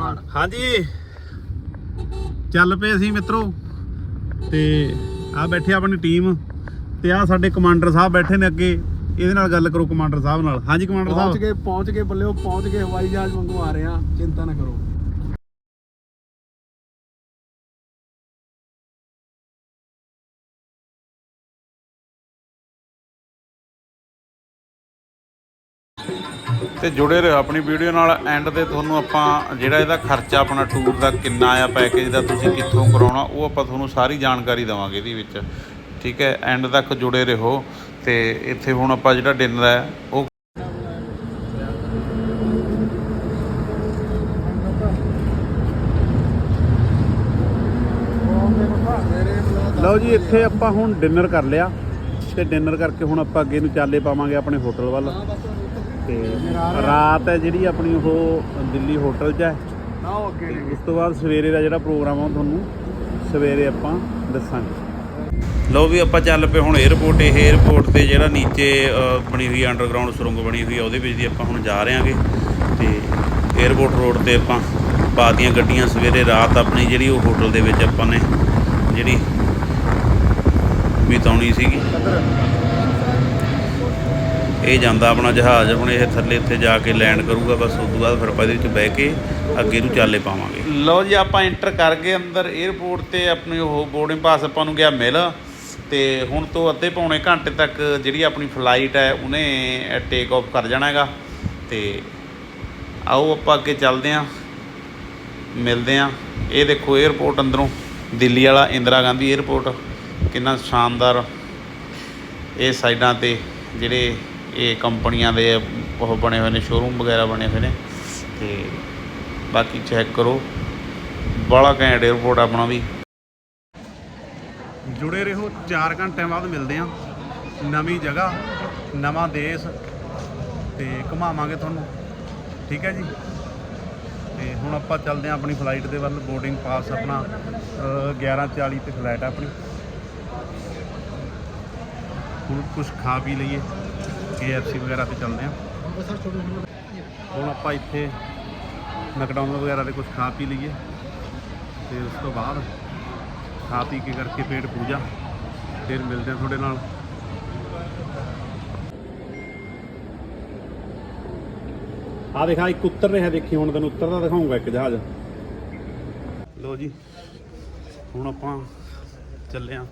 ਮਾਨ ਹਾਂਜੀ। ਚੱਲ ਪਏ ਅਸੀਂ ਮਿੱਤਰੋ। ਤੇ ਆ ਬੈਠੇ ਆਪਣੀ ਟੀਮ। ਤੇ ਆ ਸਾਡੇ ਕਮਾਂਡਰ ਸਾਹਿਬ ਬੈਠੇ ਨੇ ਅੱਗੇ। ਇਹਦੇ ਨਾਲ ਗੱਲ ਕਰੋ ਕਮਾਂਡਰ ਸਾਹਿਬ ਨਾਲ। ਹਾਂਜੀ ਕਮਾਂਡਰ ਪਹੁੰਚ ਸਾਹਿਬ। ਗਏ ਪਹੁੰਚ ਗਏ ਬੱਲਿਓ ਪਹੁੰਚ ਗਏ। ਹਵਾਈ ਜਹਾਜ਼ ਵਾਂਗੂ ਆ ਰਹੇ ਆ। ਚਿੰਤਾ ਨਾ ਕਰੋ। ਤੇ ਜੁੜੇ ਰਹੋ ਆਪਣੀ ਵੀਡੀਓ ਨਾਲ। ਐਂਡ ਤੇ ਤੁਹਾਨੂੰ ਆਪਾਂ ਜਿਹੜਾ ਇਹਦਾ ਖਰਚਾ ਆਪਣਾ ਟੂਰ ਦਾ ਕਿੰਨਾ ਆ ਪੈਕੇਜ ਦਾ ਤੁਸੀਂ ਕਿੱਥੋਂ ਕਰਾਉਣਾ, ਉਹ ਆਪਾਂ ਤੁਹਾਨੂੰ ਸਾਰੀ ਜਾਣਕਾਰੀ ਦਵਾਂਗੇ ਇਹਦੇ ਵਿੱਚ। ਠੀਕ ਹੈ? ਐਂਡ ਤੱਕ ਜੁੜੇ ਰਹੋ ਤੇ ਇੱਥੇ ਹੁਣ ਆਪਾਂ ਜਿਹੜਾ ਡਿਨਰ ਹੈ, ਉਹ ਲਓ ਜੀ, ਇੱਥੇ ਆਪਾਂ ਹੁਣ ਡਿਨਰ ਕਰ ਲਿਆ ਤੇ ਡਿਨਰ ਕਰਕੇ ਹੁਣ ਆਪਾਂ ਅੱਗੇ ਨੂੰ ਚਾਲੇ ਪਾਵਾਂਗੇ ਆਪਣੇ ਹੋਟਲ ਵੱਲ। ਤੇ ਰਾਤ ਹੈ ਜਿਹੜੀ ਆਪਣੀ ਉਹ ਦਿੱਲੀ ਹੋਟਲ 'ਚ ਹੈ। ਨਾ ਉਸ ਤੋਂ ਬਾਅਦ ਸਵੇਰੇ ਦਾ ਜਿਹੜਾ ਪ੍ਰੋਗਰਾਮ ਆ ਉਹ ਤੁਹਾਨੂੰ ਸਵੇਰੇ ਆਪਾਂ ਦੱਸਾਂਗੇ। ਲੋ ਵੀ ਆਪਾਂ ਚੱਲ ਪਏ ਹੁਣ 에어ਪੋਰਟ ਇਹ 에어ਪੋਰਟ ਤੇ ਜਿਹੜਾ ਨੀਚੇ ਬਣੀ ਹੋਈ ਅੰਡਰਗਰਾਉਂਡ ਸੁਰੰਗ ਬਣੀ ਹੋਈ ਆ ਉਹਦੇ ਵਿੱਚ ਦੀ ਆਪਾਂ ਹੁਣ ਜਾ ਰਹੇ ਹਾਂਗੇ। ਤੇ 에어ਪੋਰਟ ਰੋਡ ਤੇ ਆਪਾਂ ਪਾਤੀਆਂ ਗੱਡੀਆਂ ਸਵੇਰੇ ਰਾਤ ਆਪਣੀ ਜਿਹੜੀ ਉਹ ਹੋਟਲ ਦੇ ਵਿੱਚ ਆਪਾਂ ਨੇ ਜਿਹੜੀ ਬਿਤਾਉਣੀ ਸੀਗੀ। ਇਹ ਜਾਂਦਾ ਆਪਣਾ ਜਹਾਜ਼ ਹੁਣ ਇਹ ਥੱਲੇ ਉੱਤੇ ਜਾ ਕੇ ਲੈਂਡ ਕਰੂਗਾ, ਬਸ ਉਸ ਤੋਂ ਬਾਅਦ ਫਿਰ ਆਪਾਂ ਇਹਦੇ ਵਿੱਚ ਬਹਿ ਕੇ ਅੱਗੇ ਨੂੰ ਚੱਲੇ ਪਾਵਾਂਗੇ। ਲਓ ਜੀ, ਆਪਾਂ ਐਂਟਰ ਕਰ ਗਏ ਅੰਦਰ 에ਅਰਪੋਰਟ ਤੇ, ਆਪਣੀ ਉਹ ਬੋਰਡਿੰਗ ਪਾਸ ਆਪਾਂ ਨੂੰ ਗਿਆ ਮਿਲ। ਤੇ ਹੁਣ ਤੋਂ ਅੱਧੇ ਪੌਣੇ ਘੰਟੇ ਤੱਕ ਜਿਹੜੀ ਆਪਣੀ ਫਲਾਈਟ ਹੈ, ਉਹਨੇ ਟੇਕ ਆਫ ਕਰ ਜਾਣਾ ਹੈਗਾ। ਤੇ ਆਓ ਆਪਾਂ ਅੱਗੇ ਚੱਲਦੇ ਆਂ ਮਿਲਦੇ ਆਂ ਇਹ ਦੇਖੋ 에ਅਰਪੋਰਟ ਅੰਦਰੋਂ, ਦਿੱਲੀ ਵਾਲਾ ਇੰਦਰਾ ਗਾਂਧੀ 에ਅਰਪੋਰਟ ਕਿੰਨਾ ਸ਼ਾਨਦਾਰ। ਇਹ ਸਾਈਡਾਂ ਤੇ ਜਿਹੜੇ ਇਹ ਕੰਪਨੀਆਂ ਦੇ ਉਹ ਬਣੇ ਹੋਏ ਨੇ ਸ਼ੋਰੂਮ ਵਗੈਰਾ ਬਣੇ ਹੋਏ ਨੇ। ਤੇ ਬਾਕੀ ਚੈੱਕ ਕਰੋ। ਬੜਾ ਘੈਂਟ 에어ਪੋਰਟ ਆਪਣਾ ਵੀ। ਜੁੜੇ ਰਹੋ 4 ਘੰਟਿਆਂ ਬਾਅਦ ਮਿਲਦੇ ਆ ਨਵੀਂ ਜਗ੍ਹਾ ਨਵਾਂ ਦੇਸ਼। ਤੇ ਘੁਮਾਵਾਂਗੇ ਤੁਹਾਨੂੰ। ਠੀਕ ਹੈ ਜੀ? ਤੇ ਹੁਣ ਆਪਾਂ ਚੱਲਦੇ ਆ ਆਪਣੀ ਫਲਾਈਟ ਦੇ ਵੱਲ। ਬੋਰਡਿੰਗ ਪਾਸ ਆਪਣਾ ਅ, 11:40 ਤੇ ਫਲਾਈਟ ਆ ਆਪਣੀ। ਹੁਣ ਕੁਝ ਖਾ ਪੀ ਲਈਏ। KFC ਵਗੈਰਾ ਤੇ ਚੱਲਦੇ ਆ। ਹੁਣ ਆਪਾਂ ਇੱਥੇ ਮੈਕਡੋਨਲਡ ਵਗੈਰਾ ਦੇ ਕੁਝ ਖਾ ਪੀ ਲਈਏ। ਤੇ ਉਸ ਤੋਂ ਬਾਅਦ ਖਾ ਪੀ ਕੇ ਕਰਕੇ ਪੇਟ ਪੂਜਾ। ਫਿਰ ਮਿਲਦੇ ਆ ਤੁਹਾਡੇ ਨਾਲ। ਆ ਦੇਖਾ, ਇੱਕ ਉੱਤਰ ਰਿਹਾ ਦੇਖੀ, ਹੁਣ ਤੈਨੂੰ ਉੱਤਰਦਾ ਦਿਖਾਉਂਗਾ ਇੱਕ ਜਹਾਜ਼। ਲੋ ਜੀ, ਹੁਣ ਆਪਾਂ ਚੱਲੇ ਆ।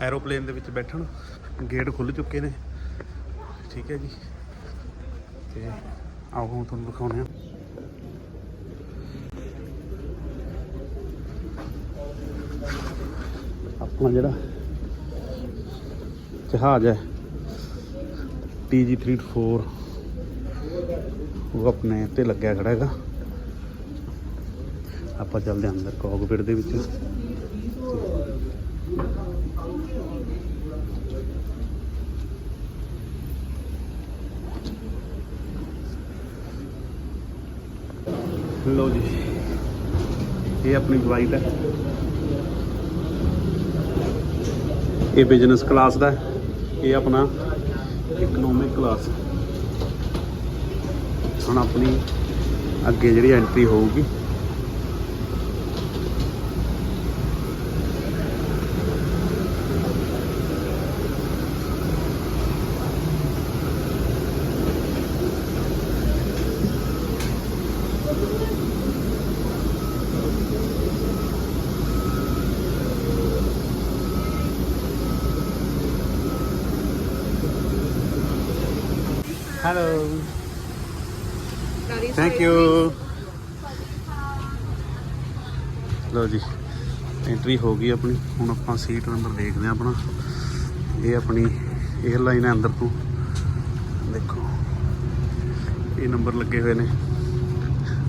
ਐਰੋਪਲੇਨ ਦੇ ਵਿੱਚ ਬੈਠਣ। ਗੇਟ ਖੁੱਲ ਚੁੱਕੇ ਨੇ। ਠੀਕ ਹੈ ਜੀ। ਤੇ ਆਓ ਹੁਣ ਤੁਹਾਨੂੰ ਦਿਖਾਉਂਦੇ ਆ ਆਪਣਾ ਜਿਹੜਾ ਜਹਾਜ਼ ਹੈ TG34 ਉਹ ਆਪਣੇ ਤੇ ਲੱਗਿਆ ਖੜਾ ਹੈਗਾ। ਆਪਾਂ ਚੱਲਦੇ ਹਾਂ ਅੰਦਰ ਕੌਕਪਿਟ ਦੇ ਵਿੱਚ। ਲੋ ਜੀ, ਇਹ ਆਪਣੀ ਫਲਾਈਟ ਹੈ। ਇਹ ਬਿਜ਼ਨਸ ਕਲਾਸ ਦਾ ਇਹ ਆਪਣਾ ਇਕਨੋਮਿਕ ਕਲਾਸ ਹੁਣ ਆਪਣੀ ਅੱਗੇ ਜਿਹੜੀ ਐਂਟਰੀ ਹੋਊਗੀ ਹੈਲੋ ਥੈਂਕ ਯੂ ਲਓ ਜੀ ਐਂਟਰੀ ਹੋ ਗਈ ਆਪਣੀ। ਹੁਣ ਆਪਾਂ ਸੀਟ ਨੰਬਰ ਦੇਖਦੇ ਹਾਂ ਆਪਣਾ। ਇਹ ਆਪਣੀ 에ਅਰਲਾਈਨ ਹੈ ਅੰਦਰ ਤੋਂ। ਦੇਖੋ ਇਹ ਨੰਬਰ ਲੱਗੇ ਹੋਏ ਨੇ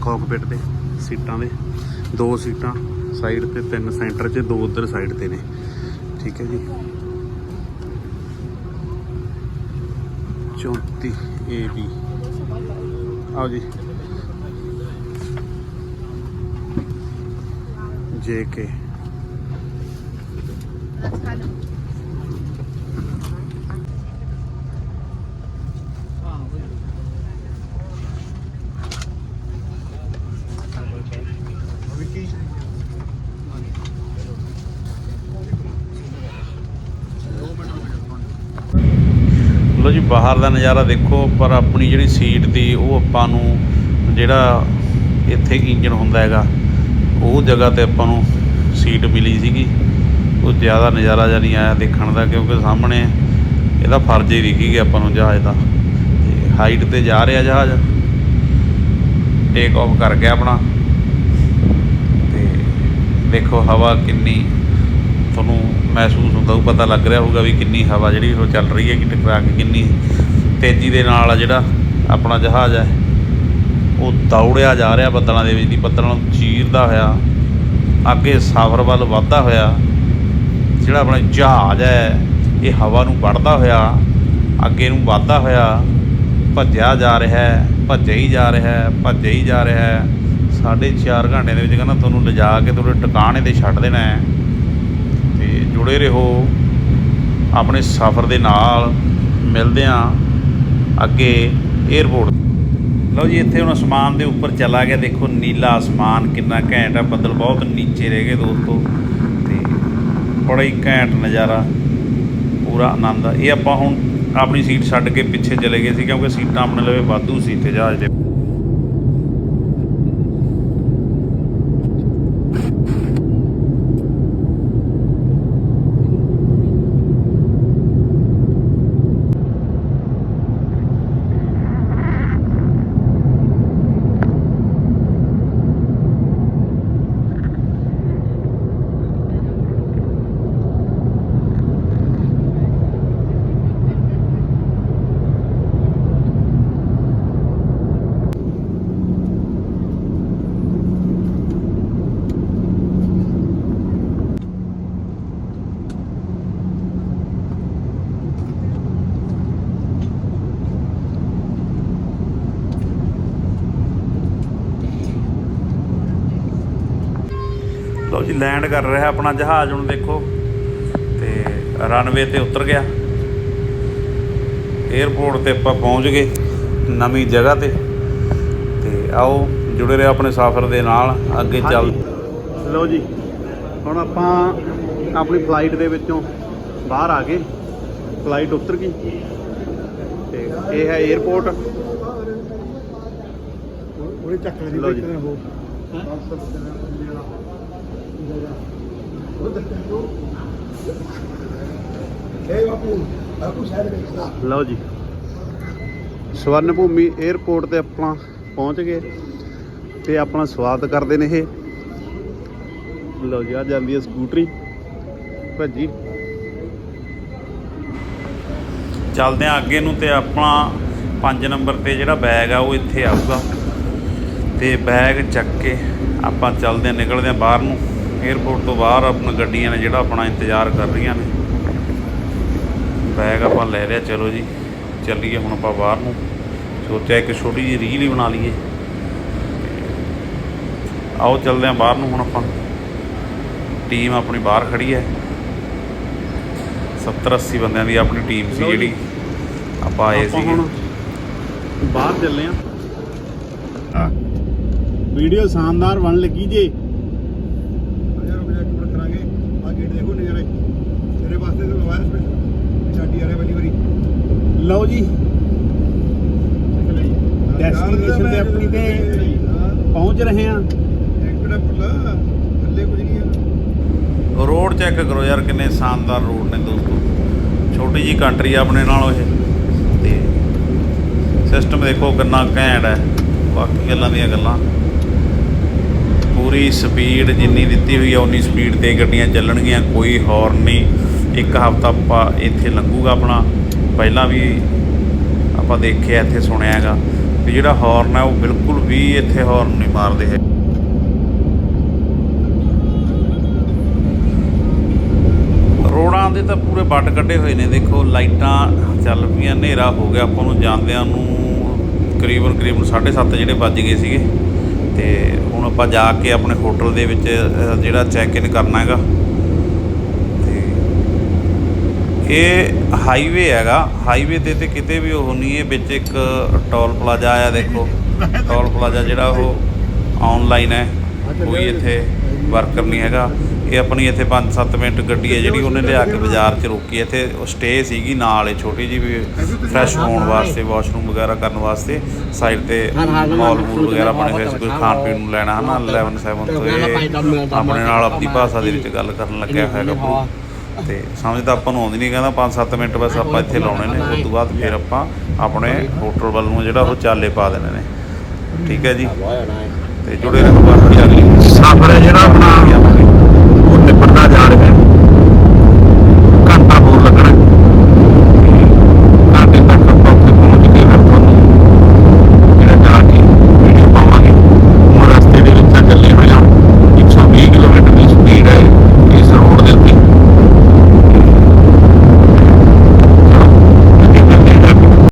ਕਾਕਪਿਟ ਦੇ ਸੀਟਾਂ ਦੇ। ਦੋ ਸੀਟਾਂ ਸਾਈਡ ਤੇ ਤਿੰਨ ਸੈਂਟਰ 'ਚ ਦੋ ਉਧਰ ਸਾਈਡ ਤੇ ਨੇ। ਠੀਕ ਹੈ ਜੀ। 34 ਏ ਬੀ। ਆਓ ਜੀ। ਜੇ। ਜੀ, ਬਾਹਰ ਦਾ ਨਜ਼ਾਰਾ ਦੇਖੋ, ਪਰ ਆਪਣੀ ਜਿਹੜੀ ਸੀਟ ਦੀ ਉਹ ਆਪਾਂ ਨੂੰ ਜਿਹੜਾ ਇੱਥੇ ਇੰਜਨ ਹੁੰਦਾ ਹੈਗਾ, ਉਹ ਜਗ੍ਹਾ ਤੇ ਆਪਾਂ ਨੂੰ ਸੀਟ ਮਿਲੀ ਸੀਗੀ। ਉਹ ਜ਼ਿਆਦਾ ਨਜ਼ਾਰਾ ਜਿਹਾ ਨਹੀਂ ਆਇਆ ਦੇਖਣ ਦਾ, ਕਿਉਂਕਿ ਸਾਹਮਣੇ ਇਹਦਾ ਫਰਜ਼ ਹੀ ਦਿਖੀ ਗਿਆ ਆਪਾਂ ਨੂੰ ਜਹਾਜ਼ ਦਾ। ਤੇ ਹਾਈਟ ਤੇ ਜਾ ਰਿਹਾ ਜਹਾਜ਼। ਟੇਕ ਆਫ ਕਰ ਗਿਆ ਆਪਣਾ। ਤੇ ਦੇਖੋ ਹਵਾ ਕਿੰਨੀ ਤੁਹਾਨੂੰ ਮਹਿਸੂਸ ਹੁੰਦਾ, ਉਹ ਪਤਾ ਲੱਗ ਰਿਹਾ ਹੋਊਗਾ ਵੀ ਕਿੰਨੀ ਹਵਾ ਜਿਹੜੀ ਉਹ ਚੱਲ ਰਹੀ ਹੈ, ਕਿ ਟਕਰਾ ਕੇ ਕਿੰਨੀ ਤੇਜ਼ੀ ਦੇ ਨਾਲ ਜਿਹੜਾ ਆਪਣਾ ਜਹਾਜ਼ ਹੈ। ਉਹ ਦੌੜਿਆ ਜਾ ਰਿਹਾ ਬੱਦਲਾਂ ਦੇ ਵਿੱਚ, ਦੀ ਬੱਦਲਾਂ ਨੂੰ ਚੀਰਦਾ ਹੋਇਆ, ਅੱਗੇ ਸਫ਼ਰ ਵੱਲ ਵੱਧਦਾ ਹੋਇਆ, ਜਿਹੜਾ ਆਪਣਾ ਜਹਾਜ਼ ਹੈ, ਇਹ ਹਵਾ ਨੂੰ ਵੜਦਾ ਹੋਇਆ, ਅੱਗੇ ਨੂੰ ਵੱਧਦਾ ਹੋਇਆ, ਭੱਜਿਆ ਜਾ ਰਿਹਾ ਹੈ, ਭੱਜਿਆ ਹੀ ਜਾ ਰਿਹਾ ਹੈ, ਭੱਜਿਆ ਹੀ ਜਾ ਰਿਹਾ ਹੈ। ਸਾਢੇ ਚਾਰ ਘੰਟੇ ਦੇ ਵਿੱਚ ਕਹਿੰਦਾ ਤੁਹਾਨੂੰ ਲਿਜਾ ਕੇ ਤੁਹਾਡੇ ਟਿਕਾਣੇ ਤੇ ਛੱਡ ਦੇਣਾ ਹੈ। ਜੁੜੇ ਰਹੋ, ਆਪਣੇ ਸਫ਼ਰ ਦੇ ਨਾਲ ਮਿਲਦੇ ਹਾਂ ਅੱਗੇ 에ਅਰਪੋਰਟ ਲਓ ਜੀ, ਇੱਥੇ ਹੁਣ ਅਸਮਾਨ ਦੇ ਉੱਪਰ ਚਲਾ ਗਿਆ। ਦੇਖੋ, ਨੀਲਾ ਅਸਮਾਨ ਕਿੰਨਾ ਘੈਂਟ ਆ। ਬੱਦਲ ਬਹੁਤ ਨੀਚੇ ਰਹਿ ਗਏ ਦੋਸਤੋ। ਤੇ ਬੜਾ ਹੀ ਘੈਂਟ ਨਜ਼ਾਰਾ, ਪੂਰਾ ਆਨੰਦ ਆ। ਇਹ ਆਪਾਂ ਹੁਣ ਆਪਣੀ ਸੀਟ ਛੱਡ ਕੇ ਪਿੱਛੇ ਚਲੇ ਗਏ ਸੀ, ਕਿਉਂਕਿ ਸੀਟਾਂ ਆਪਣੇ ਲਵੇ ਵਾਧੂ ਸੀ ਤੇ ਜਹਾਜ਼ ਦੇ ਲਓ ਜੀ ਲੈਂਡ ਕਰ ਰਿਹਾ ਆਪਣਾ ਜਹਾਜ਼ ਹੁਣ ਦੇਖੋ। ਤੇ ਰਨਵੇ ਤੇ ਉਤਰ ਗਿਆ। 에ਅਰਪੋਰਟ ਤੇ ਆਪਾਂ ਪਹੁੰਚ ਗਏ ਨਵੀਂ ਜਗ੍ਹਾ ਤੇ। ਤੇ ਆਓ ਜੁੜੇ ਰਹੋ ਆਪਣੇ ਸਫ਼ਰ ਦੇ ਨਾਲ ਅੱਗੇ ਚੱਲ। ਲਓ ਜੀ ਹੁਣ ਆਪਾਂ ਆਪਣੀ ਫਲਾਈਟ ਦੇ ਵਿੱਚੋਂ ਬਾਹਰ ਆ ਗਏ। ਫਲਾਈਟ ਉਤਰ ਗਈ। ਤੇ ਇਹ ਹੈ 에ਅਰਪੋਰਟ ਉਹਨੇ ਚੱਕ ਲਈ ਲਓ ਜੀ। ਉਹ ਇਹ ਬਾਪੂ ਆਪੂ ਸਾਈਡ ਵਿੱਚ ਨਾ ਲਓ ਜੀ। ਸਵਰਨ ਭੂਮੀ 에ਅਰਪੋਰਟ ਤੇ ਆਪਣਾ ਪਹੁੰਚ ਗਏ ਤੇ ਆਪਣਾ ਸਵਾਗਤ ਕਰਦੇ ਨੇ ਇਹ। ਲਓ ਜੀ, ਆ ਜਾਂਦੀ ਹੈ ਸਕੂਟਰੀ। ਭੱਜੀ। ਚੱਲਦੇ ਆ ਅੱਗੇ ਨੂੰ ਤੇ ਆਪਣਾ 5 ਨੰਬਰ ਤੇ ਜਿਹੜਾ ਬੈਗ ਆ, ਉਹ ਇੱਥੇ ਆਊਗਾ। ਤੇ ਬੈਗ ਚੱਕ ਕੇ ਆਪਾਂ ਚੱਲਦੇ ਆ ਨਿਕਲਦੇ ਆ ਬਾਹਰ ਨੂੰ। 에ਅਰਪੋਰਟ ਤੋਂ ਬਾਹਰ ਆਪਣਾ ਗੱਡੀਆਂ ਨੇ ਜਿਹੜਾ ਆਪਣਾ ਇੰਤਜ਼ਾਰ ਕਰ ਰਹੀਆਂ ਨੇ। ਬੈਗ ਆਪਾਂ ਲੈ ਲਿਆ ਚਲੋ ਜੀ। ਚੱਲੀਏ ਹੁਣ ਆਪਾਂ ਬਾਹਰ ਨੂੰ। ਸੋਚਿਆ ਇੱਕ ਛੋਟੀ ਜਿਹੀ ਰੀਲ ਹੀ ਬਣਾ ਲਈਏ। ਆਓ ਚੱਲਦੇ ਆ ਬਾਹਰ ਨੂੰ ਹੁਣ ਆਪਾਂ। ਟੀਮ ਆਪਣੀ ਬਾਹਰ ਖੜੀ ਹੈ। 70 80 ਬੰਦਿਆਂ ਦੀ ਆਪਣੀ ਟੀਮ ਸੀ ਜੀ। ਜਿਹੜੀ ਆਪਾਂ ਆਏ ਸੀ ਹੁਣ ਬਾਹਰ ਚੱਲੇ ਆ ਵੀਡੀਓ ਸ਼ਾਨਦਾਰ ਬਣ ਲੱਗੀ ਜੇ ਯਾਰ ਉਹ ਇੱਕ ਮਿੰਟ ਕਰਾਂਗੇ ਆ ਗੇਟ ਦੇਖੋ ਨਜ਼ਾਰੇ ਤੇਰੇ ਵਾਸਤੇ ਤਾਂ ਲਵਾਇਆ ਸਪੈਸ਼ਲ ਛਾਟੀ ਆ ਰਿਹਾ ਪਹਿਲੀ ਵਾਰੀ ਲਓ ਜੀ। Destination ਤੇ ਆਪਣੀ ਤੇ- ਪਹੁੰਚ ਰਹੇ ਆ ਰੋਡ ਚੈੱਕ ਕਰੋ ਯਾਰ, ਕਿੰਨੇ ਸ਼ਾਨਦਾਰ ਰੋਡ ਨੇ ਦੋਸਤੋ। ਛੋਟੀ ਜੀ ਕੰਟਰੀ ਆ ਆਪਣੇ ਨਾਲੋਂ ਇਹ ਤੇ ਸਿਸਟਮ ਦੇਖੋ ਕਿੰਨਾ ਘੈਂਟ ਹੈ। ਬਾਕੀ ਗੱਲਾਂ ਦੀਆਂ ਗੱਲਾਂ। ਪੂਰੀ ਸਪੀਡ ਜਿੰਨੀ ਦਿੱਤੀ ਹੋਈ ਹੈ ਉਨੀ ਸਪੀਡ ਤੇ ਗੱਡੀਆਂ ਚੱਲਣਗੀਆਂ, ਕੋਈ ਹਾਰਨ ਨਹੀਂ। ਇੱਕ ਹਫ਼ਤਾ ਇੱਥੇ ਲੰਘੂਗਾ ਆਪਣਾ। ਪਹਿਲਾਂ ਵੀ ਆਪਾਂ ਦੇਖਿਆ, ਇੱਥੇ ਸੁਣਿਆ ਹੈਗਾ ਵੀ ਜਿਹੜਾ ਹੌਰਨ ਹੈ, ਉਹ ਬਿਲਕੁਲ ਵੀ ਇੱਥੇ ਹੌਰਨ ਨਹੀਂ ਮਾਰਦੇ ਹੈ ਰੋਡਾਂ ਦੇ ਤਾਂ ਪੂਰੇ ਵੱਟ ਕੱਢੇ ਹੋਏ ਨੇ, ਦੇਖੋ ਲਾਈਟਾਂ ਚੱਲ ਪਈਆਂ, ਹਨੇਰਾ ਹੋ ਗਿਆ, ਆਪਾਂ ਨੂੰ ਜਾਂਦਿਆਂ ਨੂੰ ਕਰੀਬਨ ਕਰੀਬਨ 7:30 ਜਿਹੜੇ ਵੱਜ ਗਏ ਸੀਗੇ। ਤੇ ਹੁਣ ਆਪਾਂ ਜਾ ਕੇ ਆਪਣੇ ਹੋਟਲ ਦੇ ਵਿੱਚ ਜਿਹੜਾ ਚੈੱਕ ਇਨ ਕਰਨਾ ਹੈਗਾ ਤੇ ਇਹ ਹਾਈਵੇ ਹੈਗਾ। ਹਾਈਵੇ ਤੇ ਤੇ ਕਿਤੇ ਵੀ ਉਹ ਨਹੀਂ ਹੈ ਵਿੱਚ ਇੱਕ ਟੋਲ ਪਲਾਜ਼ਾ ਆਇਆ ਦੇਖੋ। ਟੋਲ ਪਲਾਜ਼ਾ ਜਿਹੜਾ ਉਹ ਆਨਲਾਈਨ ਹੈ। ਕੋਈ ਇੱਥੇ ਵਰਕਰ ਨਹੀਂ ਹੈਗਾ। ਇਹ ਆਪਣੀ ਇੱਥੇ 5-7 ਮਿੰਟ ਗੱਡੀ ਹੈ ਜਿਹੜੀ ਉਹਨੇ ਲਿਆ ਕੇ ਬਾਜ਼ਾਰ 'ਚ ਰੋਕੀ ਇੱਥੇ ਉਹ ਸਟੇ ਸੀਗੀ ਨਾਲ ਹੀ ਛੋਟੀ ਜੀ ਵੀ ਫਰੈਸ਼ ਹੋਣ ਵਾਸਤੇ ਵਾਸ਼ਰੂਮ ਵਗੈਰਾ ਕਰਨ ਵਾਸਤੇ। ਸਾਈਡ ਤੇ ਮਾਲ ਮੂਲ ਵਗੈਰਾ ਬਣੇ ਹੋਏ ਸੀ ਕੋਈ ਖਾਣ ਪੀਣ ਨੂੰ ਲੈਣਾ ਹਨਾ 11 7 ਤੋਂ ਇਹ ਆਪਣੇ ਨਾਲ ਆਪਣੀ ਭਾਸ਼ਾ ਦੇ ਵਿੱਚ ਗੱਲ ਕਰਨ ਲੱਗਿਆ ਹੋਇਆ ਗੱਭਰੂ ਤੇ ਸਮਝ ਤਾਂ ਆਪਾਂ ਨੂੰ ਆਉਂਦੀ ਨਹੀਂ ਕਹਿੰਦਾ 5-7 ਮਿੰਟ ਬਸ ਆਪਾਂ ਇੱਥੇ ਲਾਉਣੇ ਨੇ, ਉਸ ਤੋਂ ਬਾਅਦ ਫਿਰ ਆਪਾਂ ਆਪਣੇ ਹੋਟਲ ਵੱਲ ਨੂੰ ਜਿਹੜਾ ਉਹ ਚਾਲੇ ਪਾ ਦੇਣੇ ਨੇ। ਠੀਕ ਹੈ ਜੀ। ਤੇ ਜੁੜੇ ਰਹੋ ਬਾਕੀ ਅਗਲੀ। ਸਫ਼ਰ ਜਿਹੜਾ ਆਪਣਾ